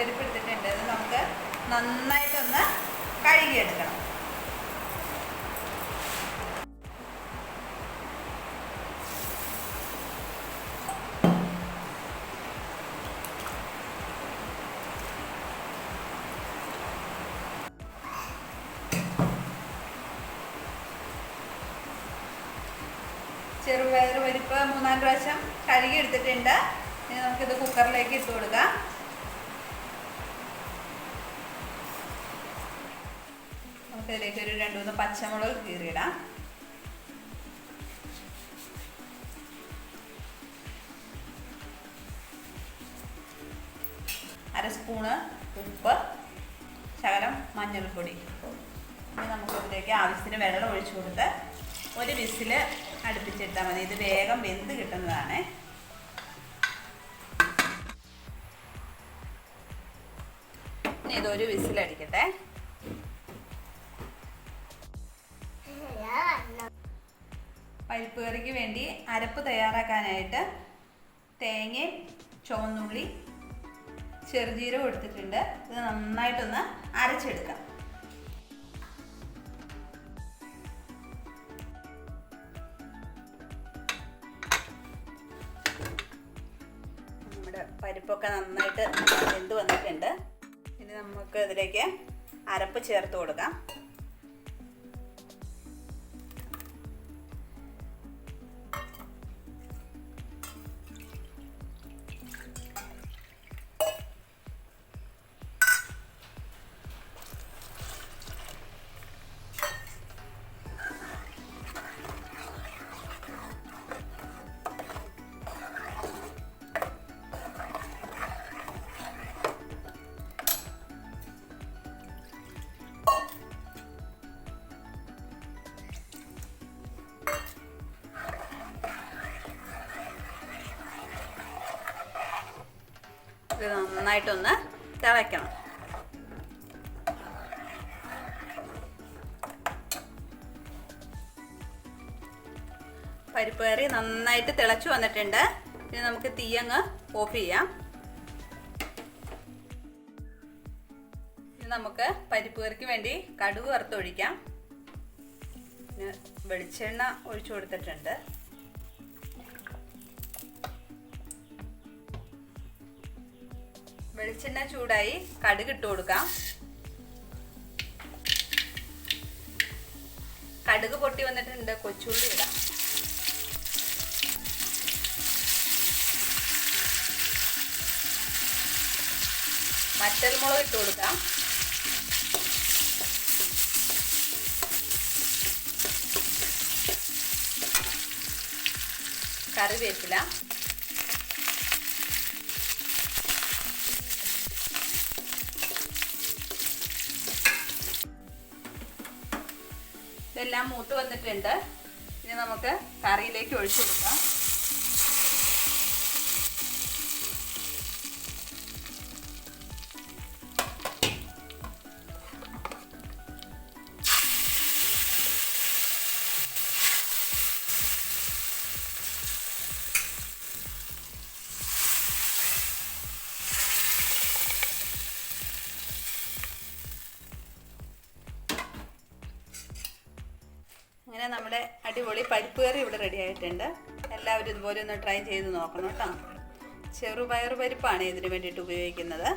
പരിപ്പ് എടുത്തിട്ടുണ്ട് ഇത് നമുക്ക് നന്നായിട്ടൊന്ന് കഴുകിയെടുക്കണം. ചെറുപയർ പരിപ്പ് മൂന്നാൽ പ്രാവശ്യം കഴുകി എടുത്തിട്ടുണ്ട് ഇനി നമുക്കിത് കുക്കറിലേക്ക് ഇട്ട് കൊടുക്കാം. നമുക്കിതിലേക്ക് ഒരു രണ്ട് മൂന്ന് പച്ചമുളക് കീറിയിടാം. അര സ്പൂണ് ഉപ്പ് ശകലം മഞ്ഞൾപ്പൊടി. ഇനി നമുക്ക് ഇതിലേക്ക് ആവശ്യത്തിന് വെള്ളം ഒഴിച്ചു കൊടുത്ത് ഒരു വിസിൽ അടുപ്പിച്ചിട്ടാൽ മതി. ഇത് വേഗം വെന്ത് കിട്ടുന്നതാണ്. ഇനി ഇതൊരു വിസിലടിക്കട്ടെ. പരിപ്പ് വേണ്ടി അരപ്പ് തയ്യാറാക്കാനായിട്ട് തേങ്ങയും ചുവന്നുള്ളി ചെറുജീരകം എടുത്തിട്ടുണ്ട്. ഇത് നന്നായിട്ടൊന്ന് അരച്ചെടുക്കാം. നമ്മുടെ പരിപ്പൊക്കെ നന്നായിട്ട് വെന്ത് വന്നിട്ടുണ്ട്. ഇനി നമുക്ക് ഇതിലേക്ക് അരപ്പ് ചേർത്ത് കൊടുക്കാം. ഇത് നന്നായിട്ടൊന്ന് തിളയ്ക്കണം. പരിപ്പ് കറി നന്നായിട്ട് തിളച്ചു വന്നിട്ടുണ്ട്. ഇനി നമുക്ക് തീയങ്ങ് ഓഫ് ചെയ്യാം. നമുക്ക് പരിപ്പ് കറിക്ക് വേണ്ടി കടുക് വറുത്തൊഴിക്കാം. വെളിച്ചെണ്ണ ഒഴിച്ചു കൊടുത്തിട്ടുണ്ട്. വെളിച്ചെണ്ണ ചൂടായി കടുക് ഇട്ട് കൊടുക്കാം. കടുക് പൊട്ടി വന്നിട്ടുണ്ട് കൊച്ചുള്ളി ഇടാം. മറ്റൽമുളക് ഇട്ട് കൊടുക്കാം. കറിവേപ്പില. ഇതെല്ലാം മൂത്ത് വന്നിട്ടുണ്ട്. ഇനി നമുക്ക് കറിയിലേക്ക് ഒഴിച്ചു കൊടുക്കാം. അങ്ങനെ നമ്മുടെ അടിപൊളി പരിപ്പ് കറി ഇവിടെ റെഡി ആയിട്ടുണ്ട്. എല്ലാവരും ഇതുപോലെ ഒന്ന് ട്രൈ ചെയ്ത് നോക്കണം കേട്ടോ. ചെറുപയർ പരിപ്പാണ് ഇതിന് വേണ്ടിയിട്ട് ഉപയോഗിക്കുന്നത്.